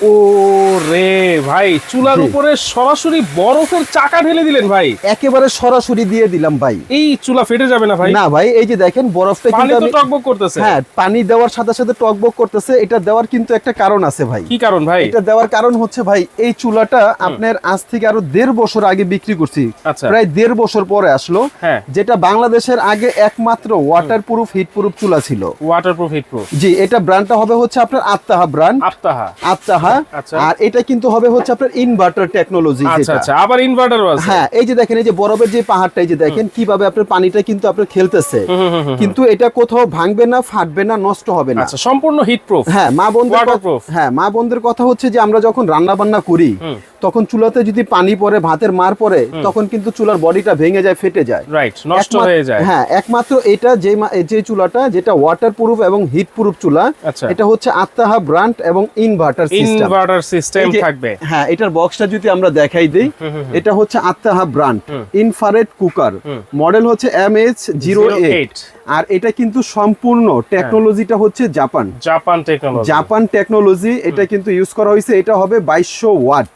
ocurre. ভাই চুলার উপরে সরাসরি বরফের চাকা ঢেলে দিলেন ভাই। একেবারে সরাসরি দিয়ে দিলাম ভাই। এই চুলা ফেটে যাবে না ভাই? না ভাই এই যে দেখেন বরফটা কিন্তু আমি- টকবক করতেছে। হ্যাঁ পানি দেওয়ার সাথে সাথে টকবক করতেছে। এটা দেওয়ার কিন্তু একটা কারণ আছে ভাই। কি কারণ ভাই? এটা দেওয়ার কারণ হচ্ছে ভাই এই চুলাটা আপনার আজ থেকে আরও দেড় বছর আগে বিক্রি করছি। আচ্ছা। প্রায় দেড় বছর পরে আসলো। হ্যাঁ। যেটা বাংলাদেশের আগে একমাত্র ওয়াটার প্রুফ হিট প্রুফ চুলা ছিল। ওয়াটারপ্রুফ হিটপ্রুফ জি এটা ব্র্যান্ডটা হবে হচ্ছে আপনার আত্মাহা ব্র্যান্ড আফতাহা আত্মাহা আচ্ছা। আর এটা কিন্তু হবে হচ্ছে আপনার ইনভার্টার টেকনোলজি আচ্ছা আচ্ছা আবার ইনভার্টারও আছে। হ্যাঁ এই যে দেখেন এই যে বরফের যে পাহাড়টা এই যে দেখেন কীভাবে আপনার পানিটা কিন্তু আপনার খেলতেছে। কিন্তু এটা কোথাও ভাঙবে না ফাটবে না নষ্ট হবে না। আচ্ছা সম্পূর্ণ হিটপ্রুফ হ্যাঁ মা বোনদের হ্যাঁ মা বোনদের কথা হচ্ছে যে আমরা যখন রান্না বান্না করি তখন চুলাতে যদি পানি পড়ে ভাতের মার পড়ে তখন কিন্তু চুলার বডিটা ভেঙে যায় ফেটে যায়। রাইট নষ্ট হয়ে যায়। হ্যাঁ একমাত্র এটা যে যে চুলাটা যেটা ওয়াটার প্রুফ এবং হিট প্রুফ চুলা আচ্ছা। এটা হচ্ছে আত্মাহা ব্র্যান্ড এবং ইনভার্টার সিস্টেম ইনভার্টার সিস্টেম থাকবে। হ্যাঁ এটার বক্সটা যদি আমরা দেখাই দিই এটা হচ্ছে আত্মাহা ব্র্যান্ড ইনফারেড কুকার মডেল হচ্ছে এম এইচ জিরো এইট আর এটা কিন্তু সম্পূর্ণ টেকনোলজিটা হচ্ছে Japan Japan technology Japan technology এটা কিন্তু ইউজ করা হয়েছে এটা হবে বাইশশো ওয়াট।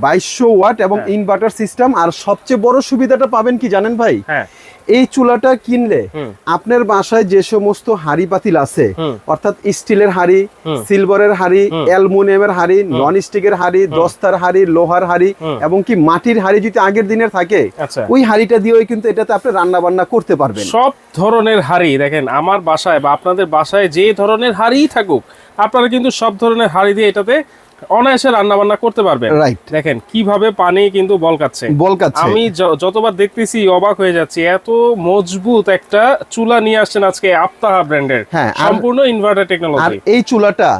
বাইশশো ওয়াট এবং ইনভার্টার সিস্টেম আর সবচেয়ে বড় সুবিধাটা পাবেন কি জানেন ভাই? হ্যাঁ। এই চুলাটা কিনলে আপনার বাসায় যে সমস্ত হাড়ি পাতিল আছে অর্থাৎ স্টিলের হাড়ি। সিলভারের হাড়ি অ্যালুমিনিয়ামের হাড়ি নন স্টিকের হাড়ি দস্তার হাড়ি লোহার হাড়ি এবং কি মাটির হাড়ি যদি আগের দিনের থাকে আচ্ছা। ওই হাড়িটা দিয়েও কিন্তু এটাতে আপনি রান্না বান্না করতে পারবেন। সব ধরনের হাড়ি দেখেন আমার বাসায় বা আপনাদের বাসায় যে ধরনের হাড়িই থাকুক আপনারা কিন্তু সব ধরনের হাড়ি দিয়ে এটাতে অনায়াসে রান্না বান্না করতে পারবেন। রাইট দেখেন কীভাবে পানি কিন্তু বলকাচ্ছে বলকাচ্ছে আমি যতবার দেখতেছি অবাক হয়ে যাচ্ছি। এত মজবুত একটা চুলা নিয়ে আসছেন আজকে আপ্তাহা ব্র্যান্ডের। হ্যাঁ, সম্পূর্ণ ইনভার্টার টেকনোলজি আর এই চুলাটা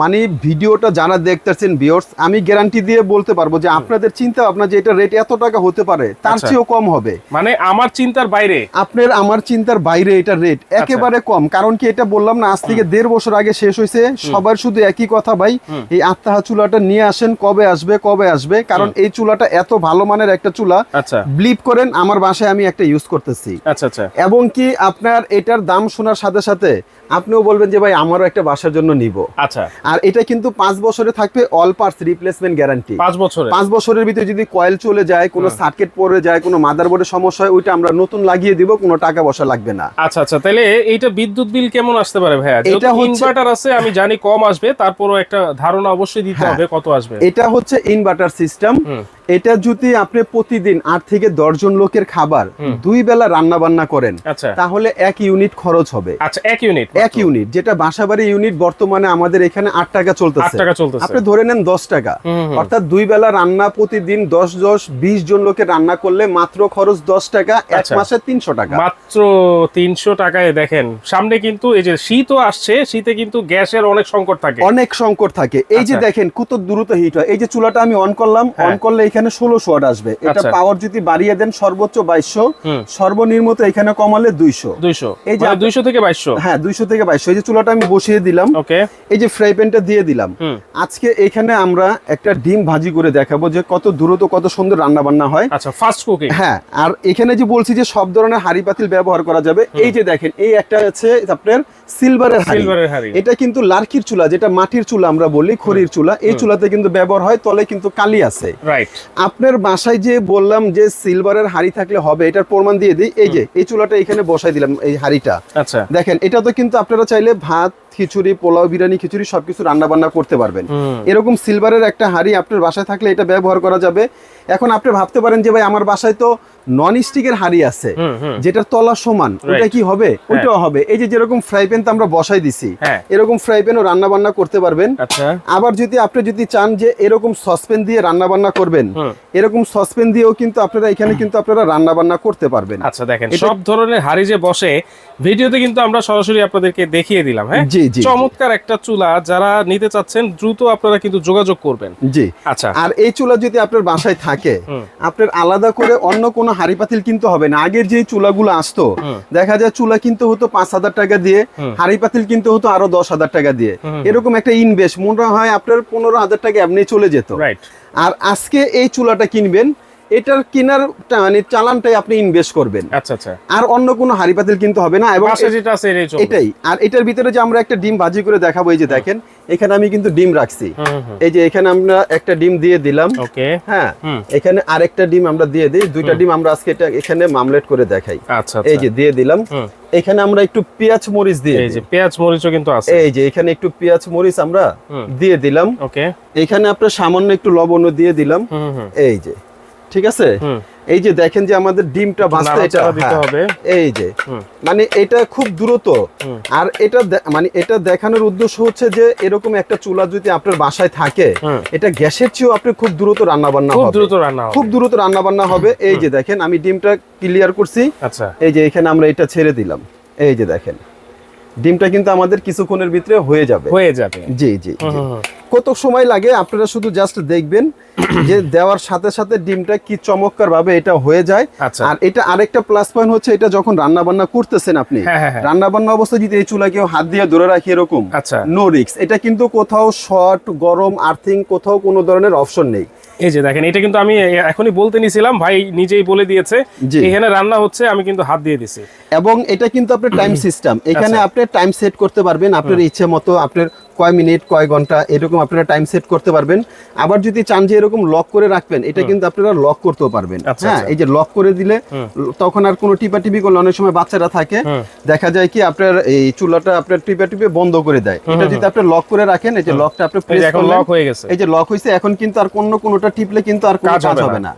মানে ভিডিওটা যারা দেখতেছেন ভিউয়ার্স আমি গ্যারান্টি দিয়ে বলতে পারব যে আপনাদের চিন্তা ভাবনা যে এটা রেট এত টাকা হতে পারে তার আচ্ছা। চেয়েও কম হবে। মানে আমার চিন্তার বাইরে। আপনার আমার চিন্তার বাইরে এটা রেট আচ্ছা। একেবারে কম। কারণ কি এটা বললাম না আজ থেকে দেড় বছর আগে শেষ হয়েছে। সবার শুধু একই কথা ভাই। এই আত্মাহা চুলাটা নিয়ে আসেন কবে আসবে কবে আসবে? কারণ এই চুলাটা এত ভালো মানের একটা চুলা আচ্ছা। ব্লিপ করেন আমার বাসায় আমি একটা ইউজ করতেছি। আচ্ছা আচ্ছা। এবং কি আপনার এটার দাম শোনার সাথে সাথে আপনিও বলবেন যে ভাই আমারও একটা বাসার জন্য নিব। আচ্ছা। আর এটা কিন্তু পাঁচ বছরে থাকবে অল পার্টস রিপ্লেসমেন্ট গ্যারান্টি পাঁচ বছরে? পাঁচ বছরের ভিতরে যদি কয়েল চলে যায় কোনো সার্কিট পড়ে যায় কোনো মাদারবোর্ডের সমস্যা হয় ওইটা আমরা নতুন লাগিয়ে দিব কোনো টাকা পয়সা লাগবে না। আচ্ছা আচ্ছা। তাহলে এইটা বিদ্যুৎ বিল কেমন আসতে পারে ভাইয়া? এটা হচ্ছে- ইনভার্টার আছে আমি জানি কম আসবে তারপরও একটা ধারণা অবশ্যই দিতে হ্যাঁ। হবে কত আসবে এটা হচ্ছে ইনভার্টার সিস্টেম। এটা যদি আপনি প্রতিদিন আট থেকে দশ জন লোকের খাবার দুই বেলা রান্না বান্না করেন আচ্ছা। তাহলে এক ইউনিট খরচ হবে। আচ্ছা এক ইউনিট এক ইউনিট যেটা বাসাবাড়ি ইউনিট বর্তমানে আমাদের এখানে আট টাকা চলতেছে। আপনি ধরে নেন দশ টাকা। অর্থাৎ দুই বেলা রান্না প্রতিদিন দশ দশ বিশ জন লোকের রান্না করলে মাত্র খরচ দশ টাকা এক আচ্ছা। মাসে তিনশো টাকা। মাত্র তিনশো টাকায় দেখেন সামনে কিন্তু এই যে শীতও আসছে শীতে কিন্তু গ্যাসের অনেক সংকট থাকে। অনেক সংকট থাকে। এই যে আচ্ছা। দেখেন কত দ্রুত হিট হয়। এই যে চুলাটা আমি অন করলাম অন হ্যাঁ। করলে এখানে ষোলোশো ওয়াট আসবে। এটা আচ্ছা। পাওয়ার যদি বাড়িয়ে দেন সর্বোচ্চ বাইশশো। সর্বনিম্ন এখানে কমালে দুইশো। দুইশো। এই যে দুইশো থেকে বাইশশো? হ্যাঁ দুইশো থেকে বাইশশো। এই যে চুলাটা আমি বসিয়ে দিলাম। ওকে। এই যে ফ্রাই প্যানটা দিয়ে দিলাম। আজকে এখানে আমরা একটা ডিম ভাজি করে দেখাবো যে কত দ্রুত কত সুন্দর রান্না বান্না হয়। আচ্ছা ফাস্ট কুকিং হ্যাঁ আর এখানে যে বলছি যে সব ধরনের হাড়ি পাতিল ব্যবহার করা যাবে এই যে দেখেন এই একটা আছে আপনার সিলভারের হাড়ি। এটা কিন্তু লার্কির চুলা যেটা মাটির চুলা আমরা বলি খড়ির চুলা। এই চুলাতে কিন্তু ব্যবহার হয় তলে কিন্তু কালি আছে। রাইট আপনার বাসায় যে বললাম যে সিলভারের হাড়ি থাকলে হবে এটার প্রমাণ দিয়ে দিই। এই যে এই চুলাটা এখানে বসাই দিলাম এই হাড়িটা। আচ্ছা। দেখেন এটা তো কিন্তু আপনারা চাইলে ভাত খিচুড়ি পোলাও বিরিয়ানি খিচুড়ি সবকিছু রান্না বান্না করতে পারবেন। এরকম সিলভারের একটা হাড়ি আপনার বাসায় থাকলে এটা ব্যবহার করা যাবে। এখন আপনি ভাবতে পারেন যে ভাই আমার বাসায় তো নন স্টিকের হাড়ি আছে যেটার তলা সমান ওটা কি হবে? ওইটাও হবে। এই যে যেরকম ফ্রাই প্যান তো আমরা বসাই দিছি হ্যাঁ। এরকম ফ্রাই প্যানও রান্না বান্না করতে পারবেন। আচ্ছা। আবার যদি আপনি যদি চান যে এরকম সসপেন দিয়ে রান্না বান্না করবেন এরকম সসপেন দিয়েও কিন্তু আপনারা এখানে কিন্তু আপনারা রান্না বান্না করতে পারবেন। আচ্ছা দেখেন সব ধরনের হাড়ি যে বসে ভিডিওতে কিন্তু আমরা সরাসরি আপনাদেরকে দেখিয়ে দিলাম হ্যাঁ? জি, জি। চমৎকার একটা চুলা যারা নিতে চাচ্ছেন দ্রুত আপনারা কিন্তু যোগাযোগ করবেন। জি। আচ্ছা। আর এই চুলা যদি আপনার বাসায় থাকে আপনার আলাদা করে অন্য কোনো হাড়ি পাতিল কিনতে হবে না। আগের যে চুলাগুলো আসতো দেখা যায় চুলা কিনতে হতো পাঁচ হাজার টাকা দিয়ে। হাড়ি পাতিল কিনতে হতো আরও দশ হাজার টাকা দিয়ে। এরকম একটা ইনভেস্ট মনে হয় আপনার পনেরো হাজার টাকা এমনি চলে যেত। আর আজকে এই চুলাটা কিনবেন এটার কেনার মানে চালানটাই আপনি ইনভেস্ট করবেন। আচ্ছা আচ্ছা। আর অন্য কোনো হাড়ি পাতিল কিন্তু হবে না এবং যেটা আছে এটাই আর এটার ভিতরে যে আমরা একটা ডিম ভাজি করে দেখাবো এই যে দেখেন এখানে আমি কিন্তু ডিম রাখছি। এই যে এখানে আমরা একটা ডিম দিয়ে দিলাম। ওকে। হ্যাঁ। এখানে আরেকটা ডিম আমরা দিয়ে দিই। দুইটা ডিম আমরা আজকে এটা এখানে মামলেট করে দেখাই। আচ্ছা এই আচ্ছা যে দিয়ে দিলাম। এখানে আমরা একটু পেঁয়াজ মরিচ দিয়ে এই যে পেঁয়াজ মরিচও কিন্তু আছে। এই যে এখানে একটু পেঁয়াজ মরিচ আমরা দিয়ে দিলাম। ওকে। এখানে আপনার সামান্য একটু লবণও দিয়ে দিলাম। এই যে। ঠিক আছে? এই যে দেখেন যে আমাদের ডিমটা ভাজতে এটা দিতে হবে। এই যে। মানে এটা খুব দ্রুত। আর এটা মানে এটা দেখানোর উদ্দেশ্য হচ্ছে যে এরকম একটা চুলা যদি আপনার বাসায় থাকে এটা গ্যাসের চেয়েও আপনি খুব দ্রুত রান্না বান্না খুব দ্রুত রান্না হবে। খুব দ্রুত রান্না বান্না হবে। এই যে দেখেন আমি ডিমটা ক্লিয়ার করছি। আচ্ছা। এই যে এখানে আমরা এটা ছেড়ে দিলাম। এই যে দেখেন। ডিমটা কিন্তু আমাদের কিছুক্ষণের ভিতরে হয়ে যাবে। হয়ে যাবে। জি জি। কত সময় লাগে আপনারা শুধু জাস্ট দেখবেন যে দেওয়ার সাথে সাথে ডিমটা কি চমৎকার ভাবে এটা হয়ে যায়। আচ্ছা। আর এটা আরেকটা প্লাস পয়েন্ট হচ্ছে এটা যখন রান্না বান্না করতেছেন আপনি হ্যাঁ, হ্যাঁ, হ্যাঁ। রান্না বান্না অবস্থায় যদি এই চুলা কেউ হাত দিয়ে ধরে রাখি এরকম আচ্ছা। নো রিক্স এটা কিন্তু কোথাও শর্ট গরম আর্থিং কোথাও কোনো ধরনের অপশন নেই। এই যে দেখেন এটা কিন্তু আমি এখনই বলতে নিছিলাম ভাই নিজেই বলে দিয়েছে এখানে রান্না হচ্ছে আমি কিন্তু হাত দিয়ে দিছি এবং এটা কিন্তু আপনার টাইম সিস্টেম এখানে আচ্ছা। আপনি টাইম সেট করতে পারবেন আপনার ইচ্ছে মতো আপনার কয় মিনিট কয় ঘণ্টা এরকম আপনারা টাইম সেট করতে পারবেন। আবার যদি চান যে এরকম লক করে রাখবেন এটা কিন্তু আপনারা লক করতেও পারবেন। আচ্ছা, হ্যাঁ আচ্ছা। এই যে লক করে দিলে তখন আর কোনো টিপা টিপি করলে অনেক সময় বাচ্চারা থাকে দেখা যায় কি আপনার এই চুলাটা আপনার টিপা টিপে বন্ধ করে দেয়। এটা যদি আপনি লক করে রাখেন এই যে লকটা আপনি প্রেস করলেন লক হয়ে গেছে। এই যে লক হয়েছে এখন কিন্তু আর অন্য কোনোটা টিপলে কিন্তু আর কাজ হবে। না।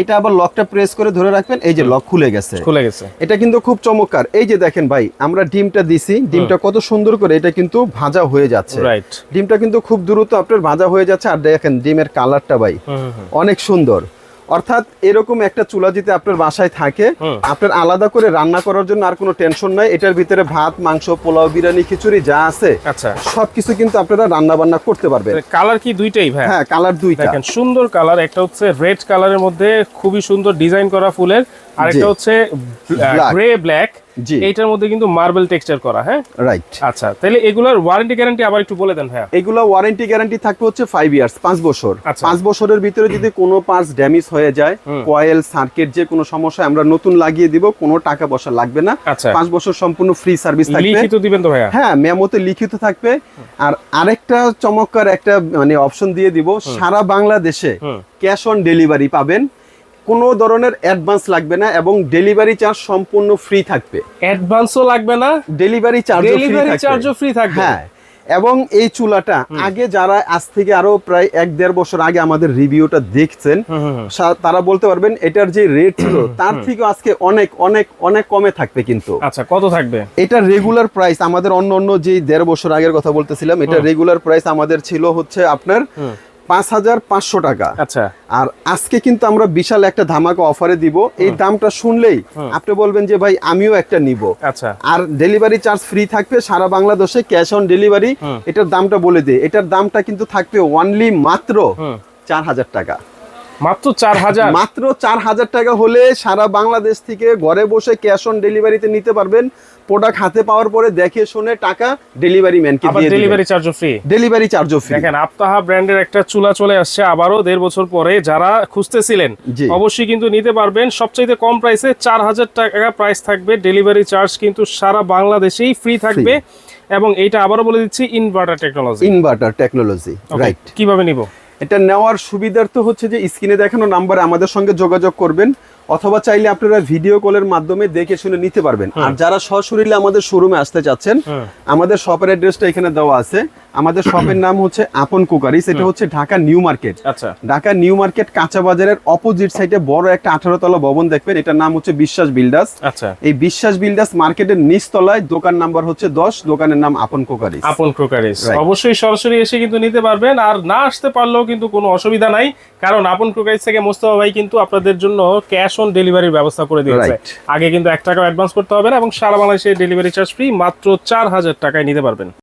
এটা আবার লকটা প্রেস করে ধরে রাখবেন এই যে লক খুলে গেছে। খুলে গেছে। এটা কিন্তু খুব চমৎকার। এই যে দেখেন ভাই আমরা ডিমটা দিছি ডিমটা কত সুন্দর করে এটা কিন্তু ভাজা হয়ে যাচ্ছে। রাইট ডিমটা কিন্তু খুব দ্রুত আপনার ভাজা হয়ে যাচ্ছে। আর দেখেন ডিমের কালারটা ভাই অনেক সুন্দর। অর্থাৎ এরকম একটা চুলা যদি আপনার বাসায় থাকে আপনার আলাদা করে রান্না করার জন্য আর কোনো টেনশন নাই। এটার ভিতরে ভাত মাংস পোলাও বিরিয়ানি খিচুড়ি যা আছে আচ্ছা। সবকিছু কিন্তু আপনারা রান্না বান্না করতে পারবেন। কালার কি দুইটাই ভাই? হ্যাঁ কালার দুইটা। দেখেন সুন্দর কালার একটা হচ্ছে রেড কালারের মধ্যে খুবই সুন্দর ডিজাইন করা ফুলের আর একটা হচ্ছে গ্রে ব্ল্যাক। এইটার মধ্যে কিন্তু মার্বেল টেক্সচার করা হ্যাঁ? রাইট আচ্ছা তাহলে এগুলোর ওয়ারেন্টি গ্যারান্টি আবার একটু বলে দেন ভাইয়া। এগুলো ওয়ারেন্টি গ্যারান্টি থাকবে হচ্ছে ফাইভ ইয়ার্স পাঁচ বছর। আচ্ছা। পাঁচ বছরের ভিতরে যদি কোনো পার্টস ড্যামেজ হয়ে যায় কয়েল সার্কিট যে কোনো সমস্যা আমরা নতুন লাগিয়ে দিব কোনো টাকা পয়সা লাগবে না। আচ্ছা। পাঁচ বছর সম্পূর্ণ ফ্রি সার্ভিস থাকবে। লিখিত দিবেন তো ভাইয়া? হ্যাঁ মেমোতে লিখিত থাকবে। আর আরেকটা চমৎকার একটা মানে অপশন দিয়ে দিব সারা বাংলাদেশে ক্যাশ অন ডেলিভারি পাবেন। কোনো ধরনের অ্যাডভান্স লাগবে না এবং ডেলিভারি চার্জ সম্পূর্ণ ফ্রি থাকবে। অ্যাডভান্সও লাগবে না ডেলিভারি চার্জ ডেলিভারি চার্জও ফ্রি থাকবে। হ্যাঁ এবং এই চুলাটা আগে যারা আজ থেকে আরও প্রায় এক দেড় বছর আগে আমাদের রিভিউটা দেখছেন তারা বলতে পারবেন এটার যে রেট ছিল তার থেকে আজকে অনেক অনেক অনেক কমে থাকবে কিন্তু। আচ্ছা কত থাকবে? এটা রেগুলার প্রাইস আমাদের অন্য অন্য যে দেড় বছর আগের কথা বলতেছিলাম এটা রেগুলার প্রাইস আমাদের ছিল হচ্ছে আপনার। পাঁচ হাজার পাঁচশো টাকা। আচ্ছা। আর আজকে কিন্তু আমরা বিশাল একটা ধামাকা অফারে দিব। এই দামটা শুনলেই আপনি বলবেন যে ভাই আমিও একটা নিব। আচ্ছা। আর ডেলিভারি চার্জ ফ্রি থাকবে সারা বাংলাদেশে ক্যাশ অন ডেলিভারি। এটার দামটা বলে দিই এটার দামটা কিন্তু থাকবে ওনলি মাত্র চার হাজার টাকা। মাত্র চার হাজার? মাত্র চার হাজার টাকা হলে সারা বাংলাদেশ থেকে ঘরে বসে ক্যাশ অন ডেলিভারিতে নিতে পারবেন প্রোডাক্ট হাতে পাওয়ার পরে দেখে শুনে টাকা ডেলিভারি ম্যানকে দিয়ে ডেলিভারি চার্জও ফ্রি ডেলিভারি চার্জও ফ্রি দেখেন আপতাহা ব্র্যান্ডের একটা চুলা চলে আসছে আবারও দেড় বছর পরে যারা খুঁজতেছিলেন। অবশ্যই কিন্তু নিতে পারবেন। সবচাইতে কম প্রাইসে চার হাজার টাকা প্রাইস থাকবে ডেলিভারি চার্জ কিন্তু সারা বাংলাদেশেই ফ্রি থাকবে। এবং এটা আবারও বলে দিচ্ছি inverter technology inverter technology right কীভাবে নিব? এটা নেওয়ার সুবিধার্থ হচ্ছে যে স্ক্রিনে দেখানো নাম্বারে আমাদের সঙ্গে যোগাযোগ করবেন। অথবা চাইলে আপনারা ভিডিও কলের মাধ্যমে দেখে শুনে নিতে পারবেন। আর যারা সশরীরে আমাদের শোরুমে আসতে চাচ্ছেন আমাদের শপের অ্যাড্রেসটা এখানে দেওয়া আছে। আমাদের শপের নাম হচ্ছে আপন কুকারিস এটা হচ্ছে ঢাকা নিউ মার্কেট। আচ্ছা। ঢাকা নিউ মার্কেট কাঁচা বাজারের অপোজিট সাইডে বড় একটা আঠারো তলা ভবন দেখবেন এটার নাম হচ্ছে বিশ্বাস বিল্ডার্স। আচ্ছা। এই বিশ্বাস বিল্ডার্স মার্কেটের নিচতলায় দোকান নাম্বার হচ্ছে দশ দোকানের নাম আপন কুকারিস আপন Right. অবশ্যই সরাসরি এসে কিন্তু নিতে পারবেন আর না আসতে পারলেও কিন্তু কোনো অসুবিধা নাই কারণ আপন ক্রোকারিস থেকে মোস্তফা ভাই কিন্তু আপনাদের জন্য ক্যাশ অন ডেলিভারির ব্যবস্থা করে দিয়েছে. আগে কিন্তু এক টাকা অ্যাডভান্স করতে হবে না এবং সারা বাংলাদেশে ডেলিভারি চার্জ ফ্রি মাত্র চার হাজার টাকায় নিতে পারবেন।